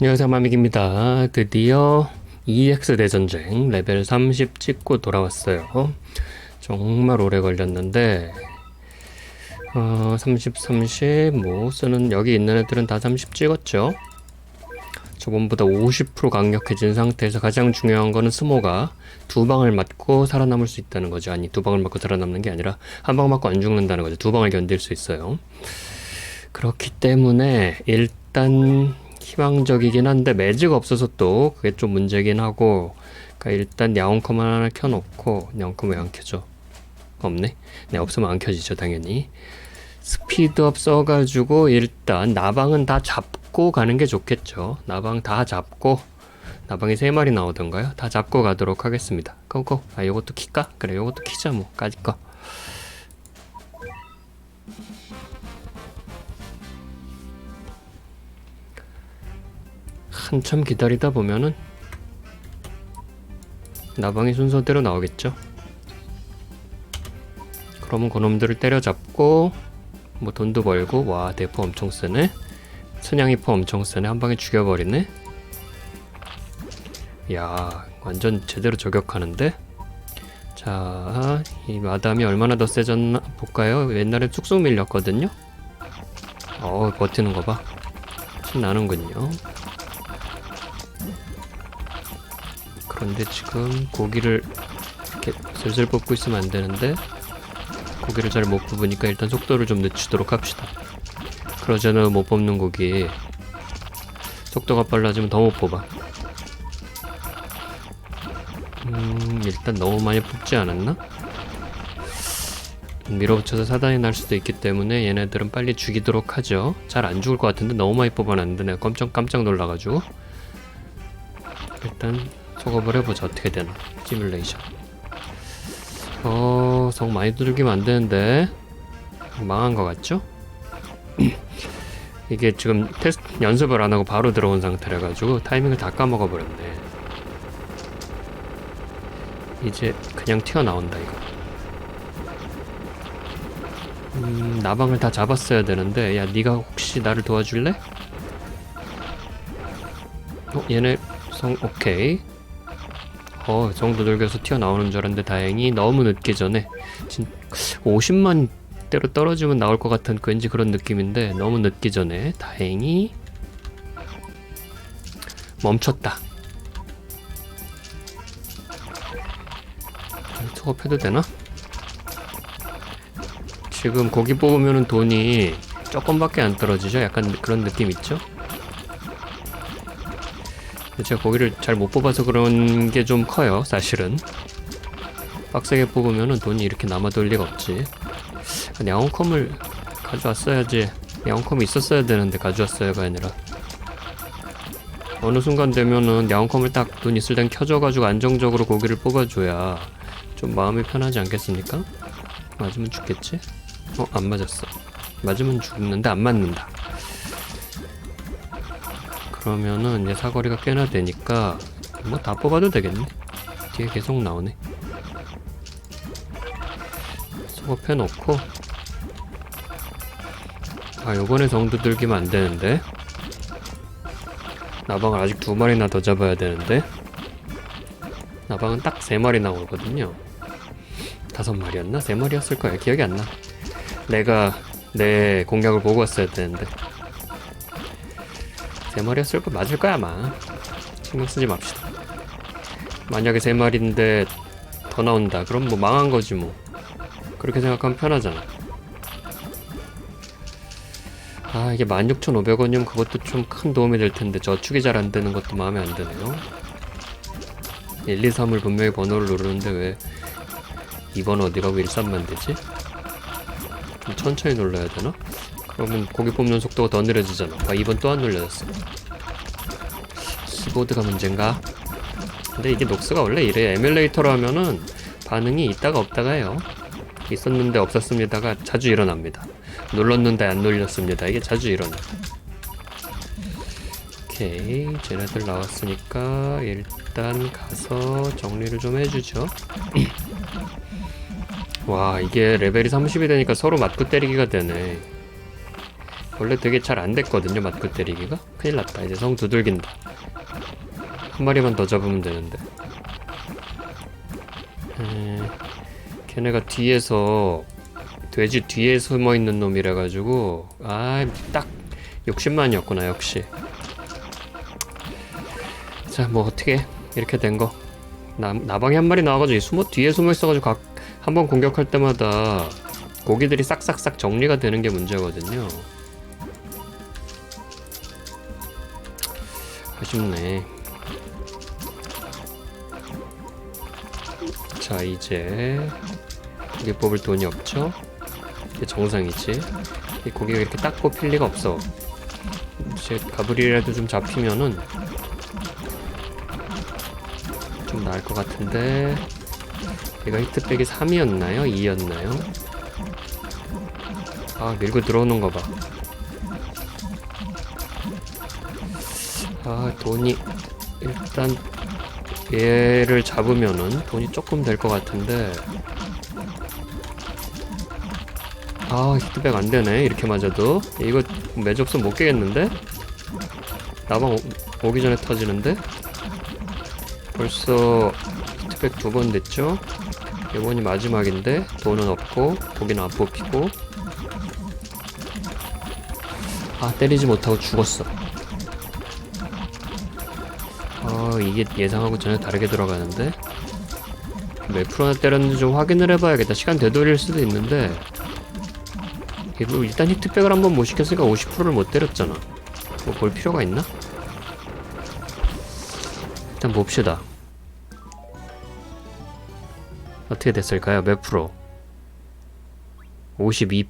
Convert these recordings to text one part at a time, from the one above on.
안녕하세요 마믹입니다. 드디어 EX 대전쟁 레벨 30 찍고 돌아왔어요. 정말 오래 걸렸는데 어, 30, 30, 뭐 쓰는 여기 있는 애들은 다 30 찍었죠. 저번보다 50% 강력해진 상태에서 가장 중요한 거는 스모가 두 방을 맞고 살아남을 수 있다는 거죠. 아니 두 방을 맞고 살아남는 게 아니라 한 방 맞고 안 죽는다는 거죠. 두 방을 견딜 수 있어요. 그렇기 때문에 일단 희망적이긴 한데 매즈가 없어서 또 그게 좀 문제긴 하고 그러니까 일단 야옹컴 하나 켜놓고 야옹컴 왜 안 켜져? 없네? 네 없으면 안 켜지죠 당연히 스피드업 써가지고 일단 나방은 다 잡고 가는 게 좋겠죠 나방 다 잡고 나방이 세 마리 나오던가요? 다 잡고 가도록 하겠습니다 고고 아 요것도 킬까? 그래 요것도 키자 뭐 까짓 거 한참 기다리다 보면은 나방이 순서대로 나오겠죠. 그러면 그놈들을 때려잡고 뭐 돈도 벌고 와 대포 엄청 쓰네. 순양이포 엄청 쓰네. 한 방에 죽여버리네. 야 완전 제대로 저격하는데. 자, 이 마담이 얼마나 더 세졌나 볼까요? 옛날에 쑥쑥 밀렸거든요. 어 버티는 거 봐. 신나는군요. 그런데 지금 고기를 이렇게 슬슬 뽑고 있으면 안 되는데 고기를 잘 못 뽑으니까 일단 속도를 좀 늦추도록 합시다. 그러자는 못 뽑는 고기 속도가 빨라지면 더 못 뽑아. 음 일단 너무 많이 뽑지 않았나? 밀어붙여서 사단이 날 수도 있기 때문에 얘네들은 빨리 죽이도록 하죠. 잘 안 죽을 것 같은데 너무 많이 뽑아놨는데 내가 깜짝 깜짝 놀라가지고 일단 속업을 해보자. 어떻게 되나? 시뮬레이션 어... 성 많이 두들기면 안 되는데. 망한 것 같죠? 이게 지금 테스트 연습을 안 하고 바로 들어온 상태라 가지고 타이밍을 다 까먹어 버렸네. 이제 그냥 튀어나온다 이거. 음, 나방을 다 잡았어야 되는데. 야 네가 혹시 나를 도와줄래? 어 얘네 성 오케이 어 정도 들겨서 튀어나오는 줄 알았는데 다행히 너무 늦기 전에 진 50만 대로 떨어지면 나올 것 같은 왠지 그런 느낌인데 너무 늦기 전에 다행히 멈췄다 소급해도 되나? 지금 고기 뽑으면 돈이 조금밖에 안 떨어지죠? 약간 그런 느낌 있죠? 제가 고기를 잘 못 뽑아서 그런 게 좀 커요, 사실은. 빡세게 뽑으면 돈이 이렇게 남아돌 리가 없지. 야옹컴을 가져왔어야지. 야옹컴이 있었어야 되는데 가져왔어야가 아니라. 어느 순간 되면은 야옹컴을 딱돈 있을 땐 켜줘가지고 안정적으로 고기를 뽑아줘야 좀 마음이 편하지 않겠습니까? 맞으면 죽겠지? 어, 안 맞았어. 맞으면 죽는데 안 맞는다. 그러면은 이제 사거리가 꽤나 되니까 뭐 다 뽑아도 되겠네. 뒤에 계속 나오네. 소급해 놓고 아 요번에 정도 들기면 안 되는데 나방을 아직 두 마리나 더 잡아야 되는데 나방은 딱 세 마리 나오거든요. 다섯 마리였나? 세 마리였을 거야. 기억이 안 나. 내가 내 공략을 보고 왔어야 되는데. 세 마리였을 거 맞을 거야 아마. 신경 쓰지 맙시다. 만약에 세 마리인데 더 나온다. 그럼 뭐 망한 거지 뭐. 그렇게 생각하면 편하잖아. 아 이게 16,500원이면 그것도 좀 큰 도움이 될 텐데 저축이 잘 안 되는 것도 마음에 안 드네요. 1, 2, 3을 분명히 번호를 누르는데 왜 2번 어디 가고 1, 3만 되지? 좀 천천히 눌러야 되나? 그러면 고기 뽑는 속도가 더 느려지잖아. 아, 2번 또 안 눌려졌어. 키보드가 문제인가? 근데 이게 녹스가 원래 이래. 에뮬레이터로 하면은 반응이 있다가 없다가 해요. 있었는데 없었습니다가 자주 일어납니다. 눌렀는데 안 눌렸습니다. 이게 자주 일어나. 오케이. 쟤네들 나왔으니까 일단 가서 정리를 좀 해주죠. 와, 이게 레벨이 30이 되니까 서로 맞고 때리기가 되네. 원래 되게 잘 안 됐거든요 맞고 때리기가. 큰일 났다. 이제 성 두들긴다. 한 마리만 더 잡으면 되는데. 에, 걔네가 뒤에서 돼지 뒤에 숨어 있는 놈이라 가지고 아딱 욕심만이었구나 역시. 자 뭐 어떻게 이렇게 된거? 나방이 한 마리 나와가지고 이 숨어 뒤에 숨어 있어가지고 각 한 번 공격할 때마다 고기들이 싹싹싹 정리가 되는 게 문제거든요. 아쉽네. 자 이제 고기 뽑을 돈이 없죠? 이게 정상이지. 이 고기가 이렇게 딱 뽑힐 리가 없어. 제 가브리라도 좀 잡히면은 좀 나을 것 같은데 얘가 히트백이 3이었나요? 2였나요? 아 밀고 들어오는 거봐 아 돈이 일단 얘를 잡으면은 돈이 조금 될 것 같은데 아 히트백 안 되네 이렇게 맞아도 이거 매접선 못 깨겠는데? 나방 오- 오기 전에 터지는데? 벌써 히트백 두 번 됐죠? 이번이 마지막인데 돈은 없고 고기는 안 뽑히고 아 때리지 못하고 죽었어 아 이게 예상하고 전혀 다르게 들어가는데 몇 프로나 때렸는지 좀 확인을 해봐야겠다 시간 되돌릴 수도 있는데 일단 히트백을 한번 못 시켰으니까 50%를 못 때렸잖아 뭐 볼 필요가 있나? 일단 봅시다 어떻게 됐을까요? 몇 프로? 52%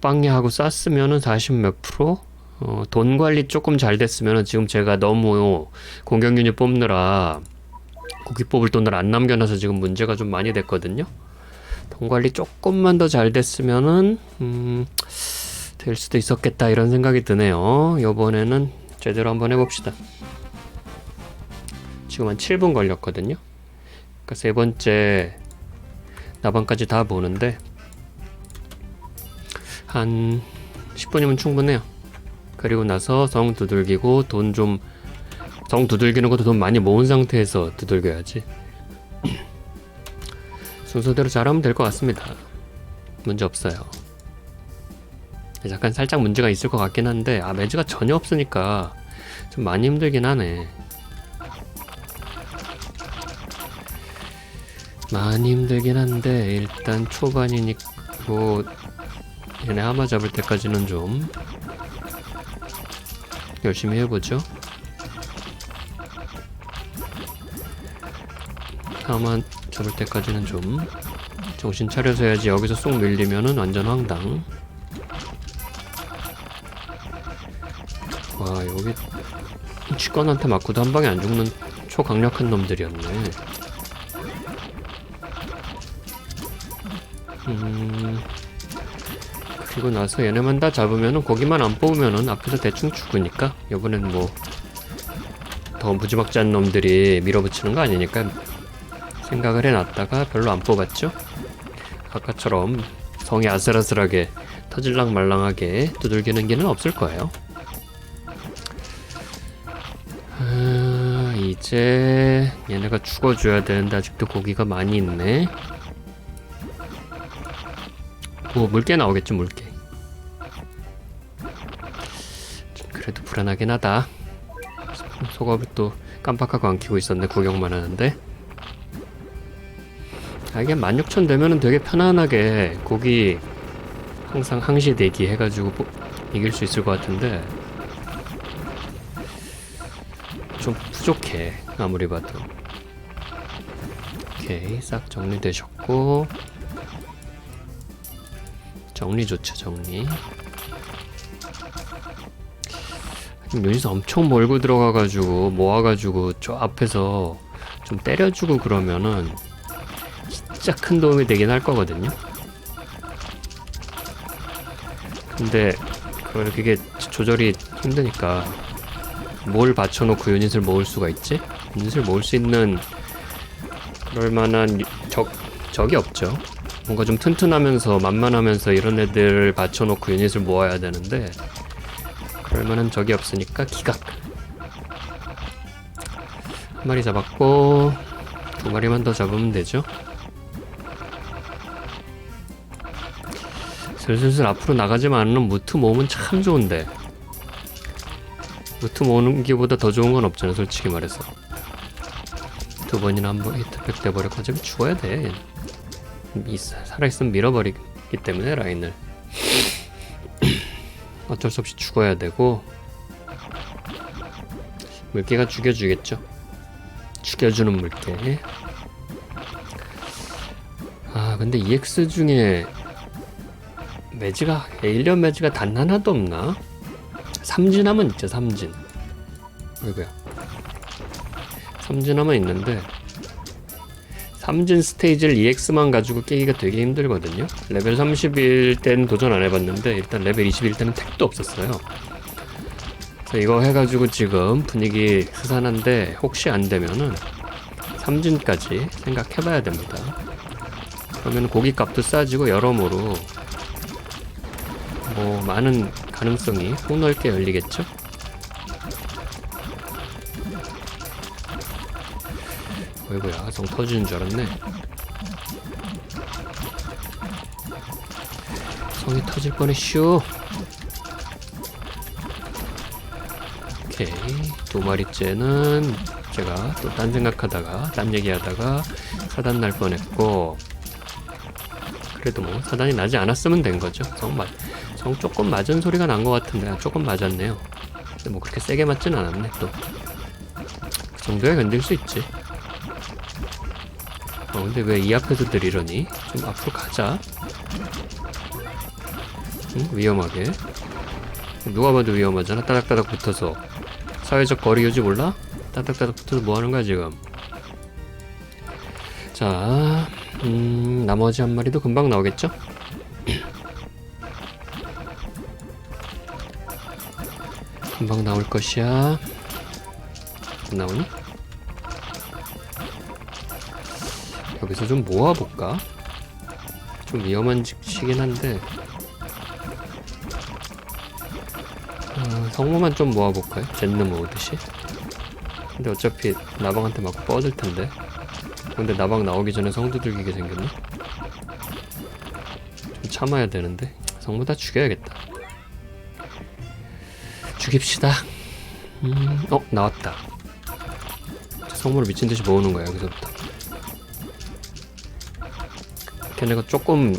빵야하고 쌌으면은 40 몇 프로? 어, 돈 관리 조금 잘 됐으면은 지금 제가 너무 공격 유닛 뽑느라 고기 뽑을 돈을 안 남겨놔서 지금 문제가 좀 많이 됐거든요. 돈 관리 조금만 더 잘 됐으면은 음, 될 수도 있었겠다 이런 생각이 드네요. 이번에는 제대로 한번 해봅시다. 지금 한 7분 걸렸거든요. 그러니까 세 번째 나방까지 다 보는데 한 10분이면 충분해요. 그리고 나서 성 두들기고 돈 좀 성 두들기는 것도 돈 많이 모은 상태에서 두들겨야지. 순서대로 잘하면 될 것 같습니다. 문제 없어요. 약간 살짝 문제가 있을 것 같긴 한데 아 매즈가 전혀 없으니까 좀 많이 힘들긴 하네. 많이 힘들긴 한데 일단 초반이니까 뭐 얘네 하마 잡을 때까지는 좀 열심히 해보죠. 하마 잡을 때까지는 좀 정신 차려서 해야지 여기서 쏙 밀리면은 완전 황당. 와 여기 치권한테 맞고도 한 방에 안 죽는 초강력한 놈들이었네. 음, 그리고 나서 얘네만 다 잡으면은 거기만 안 뽑으면은 앞에서 대충 죽으니까 이번엔 뭐 더 무지막지한 놈들이 밀어붙이는 거 아니니까 생각을 해놨다가 별로 안 뽑았죠. 아까처럼 성이 아슬아슬하게 터질랑 말랑하게 두들기는 게는 없을 거예요. 아, 이제 얘네가 죽어줘야 되는데 아직도 고기가 많이 있네. 뭐 물개 나오겠지 물개 그래도 불안하긴 하다. 속업을 또 깜빡하고 안 키고 있었네 구경만 하는데. 아 이게 16,000 되면은 되게 편안하게 고기 항상 항시 대기 해가지고 뭐 이길 수 있을 것 같은데. 좀 부족해 아무리 봐도. 오케이 싹 정리되셨고. 정리 좋죠 정리 유닛 엄청 몰고 들어가가지고 모아가지고 저 앞에서 좀 때려주고 그러면은 진짜 큰 도움이 되긴 할 거거든요 근데 그걸 그게 조절이 힘드니까 뭘 받쳐놓고 유닛을 모을 수가 있지? 유닛을 모을 수 있는 그럴 만한 유- 적, 적이 없죠 뭔가 좀 튼튼하면서 만만하면서 이런 애들 받쳐놓고 유닛을 모아야 되는데 그럴 만한 적이 없으니까 기각 한 마리 잡았고 두 마리만 더 잡으면 되죠? 슬슬슬 앞으로 나가지만 않는 무트 모으면 참 좋은데. 무트 모으는 게보다 더 좋은 건 없잖아 솔직히 말해서. 두 번이나 한 번 히트백 돼버려 어차피 죽어야 돼. 이- 살아있으면 밀어버리기 때문에 라인을 어쩔 수 없이 죽어야 되고 물개가 죽여주겠죠. 죽여주는 물개 아 근데 EX 중에 매지가 에일리언 매지가 단 하나도 없나? 삼진함은 있죠 삼진. 아이고야 삼진함은 있는데 삼진 스테이지를 EX만 가지고 깨기가 되게 힘들거든요. 레벨 30일 때는 도전 안 해봤는데 일단 레벨 20일 때는 택도 없었어요. 그래서 이거 해가지고 지금 분위기 스산한데 혹시 안 되면은 삼진까지 생각해봐야 됩니다. 그러면 고기값도 싸지고 여러모로 뭐 많은 가능성이 폭넓게 열리겠죠? 어이구야 성 터지는 줄 알았네. 성이 터질 뻔했슈. 오케이 두 마리째는 제가 또 딴 생각하다가 딴 얘기하다가 사단 날 뻔했고 그래도 뭐 사단이 나지 않았으면 된 거죠. 성, 맞, 성 조금 맞은 소리가 난 것 같은데 아, 조금 맞았네요. 근데 뭐 그렇게 세게 맞진 않았네 또. 그 정도야 견딜 수 있지 어 근데 왜 이 앞에서들 이러니? 좀 앞으로 가자 응? 위험하게 누가 봐도 위험하잖아 따닥따닥 붙어서 사회적 거리 유지 몰라? 따닥따닥 붙어서 뭐 하는 거야 지금 자 음, 나머지 한 마리도 금방 나오겠죠? 금방 나올 것이야 안 나오니? 여기서 좀 모아볼까? 좀 위험한 직시긴 한데. 어, 성모만 좀 모아볼까요? 젠느 모으듯이? 근데 어차피 나방한테 맞고 뻗을 텐데. 근데 나방 나오기 전에 성도 들기게 생겼네. 좀 참아야 되는데. 성모 다 죽여야겠다. 죽입시다. 음, 어 나왔다. 성모를 미친듯이 모으는 거야 여기서부터 걔네가 조금만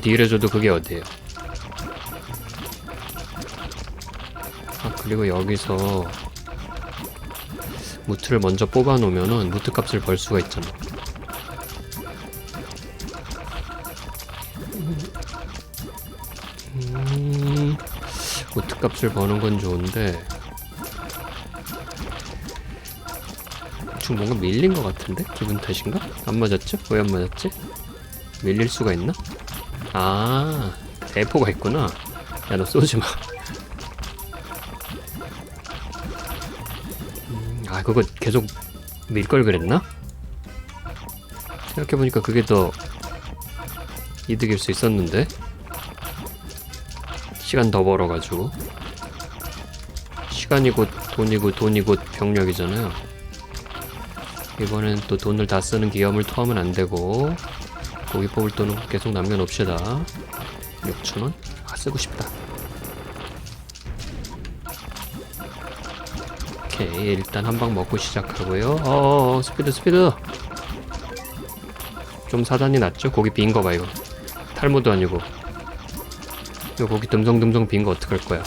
딜해줘도 그게 어디에요 아 그리고 여기서 무트를 먼저 뽑아 놓으면은 무트 값을 벌 수가 있잖아 음, 무트 값을 버는 건 좋은데 지금 뭔가 밀린 것 같은데? 기분 탓인가? 안 맞았죠? 왜 안 맞았지? 밀릴 수가 있나? 아 대포가 있구나 야 너 쏘지 마. 음, 아 그거 계속 밀 걸 그랬나? 생각해보니까 그게 더 이득일 수 있었는데 시간 더 벌어가지고 시간이 곧 돈이고 돈이 곧 병력이잖아요 이번엔 또 돈을 다 쓰는 기염을 토하면 안 되고 고기 뽑을 돈은 계속 남겨놓읍시다. 6천원? 아 쓰고 싶다. 오케이 일단 한 방 먹고 시작하고요. 어어어 스피드 스피드! 좀 사단이 낫죠? 고기 빈 거 봐 이거. 탈모도 아니고. 이거 고기 듬성듬성 빈 거 어떡할 거야?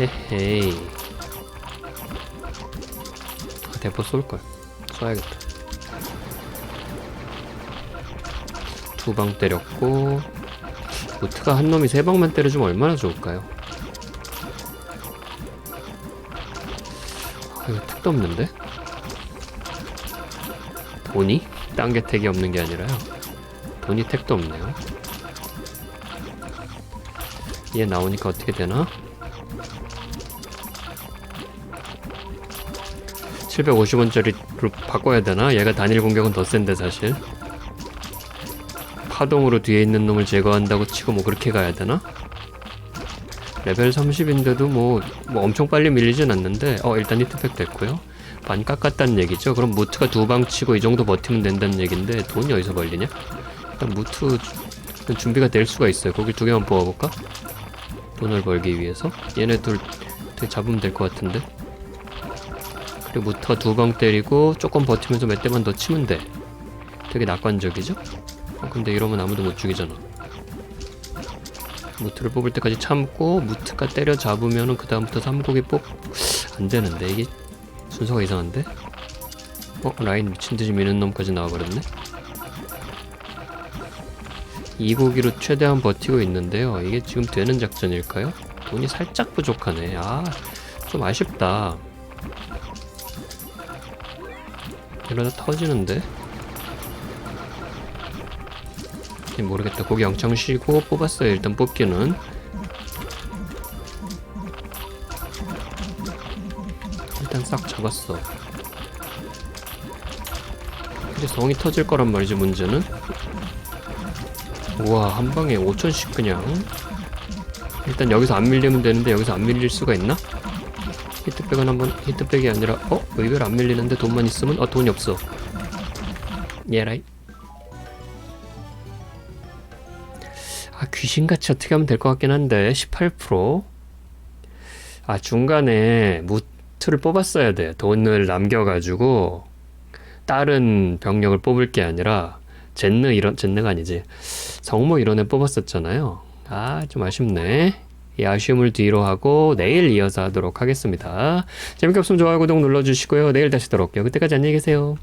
헤헤이. 아, 대포 쏠걸 쏴야겠다 두 방 때렸고 보트가 한 놈이 세 방만 때려주면 얼마나 좋을까요? 아, 이거 택도 없는데? 돈이? 딴 게 택이 없는 게 아니라요 돈이 택도 없네요 얘 나오니까 어떻게 되나? 750원짜리로 바꿔야 되나? 얘가 단일 공격은 더 센데 사실 파동으로 뒤에 있는 놈을 제거한다고 치고 뭐 그렇게 가야 되나? 레벨 30인데도 뭐, 뭐 엄청 빨리 밀리진 않는데 어 일단 히트팩 됐고요 반 깎았다는 얘기죠 그럼 무트가 두 방 치고 이 정도 버티면 된다는 얘긴데 돈이 어디서 벌리냐? 일단 무트 준비가 될 수가 있어요 거기 두 개만 뽑아볼까? 돈을 벌기 위해서 얘네 둘 잡으면 될 것 같은데 그리고 무트가 두방 때리고 조금 버티면서 몇 대만 더 치면 돼 되게 낙관적이죠? 어, 근데 이러면 아무도 못 죽이잖아 무트를 뽑을 때까지 참고 무트가 때려 잡으면은 그 다음부터 삼곡이 뽑... 안 되는데 이게 순서가 이상한데? 어? 라인 미친듯이 미는 놈까지 나와버렸네? 이고기로 최대한 버티고 있는데요 이게 지금 되는 작전일까요? 돈이 살짝 부족하네 아 좀 아쉽다 이러다 터지는데? 예, 모르겠다. 고기 영창 쉬고 뽑았어요. 일단 뽑기는. 일단 싹 잡았어. 이제 성이 터질 거란 말이지 문제는. 우와 한 방에 5천씩 그냥. 일단 여기서 안 밀리면 되는데 여기서 안 밀릴 수가 있나? 히트백은 한번 히트백이 아니라 어? 의외로 안 밀리는데 돈만 있으면 어 돈이 없어. 예라이. 아 귀신같이 어떻게 하면 될 것 같긴 한데 18%? 아 중간에 무트를 뽑았어야 돼. 돈을 남겨가지고 다른 병력을 뽑을 게 아니라 젠느 이런 젠느가 아니지. 성모 이런 애 뽑았었잖아요. 아 좀 아쉽네 이 아쉬움을 뒤로 하고 내일 이어서 하도록 하겠습니다. 재밌게 없으면 좋아요 구독 눌러주시고요. 내일 다시 돌아올게요. 그때까지 안녕히 계세요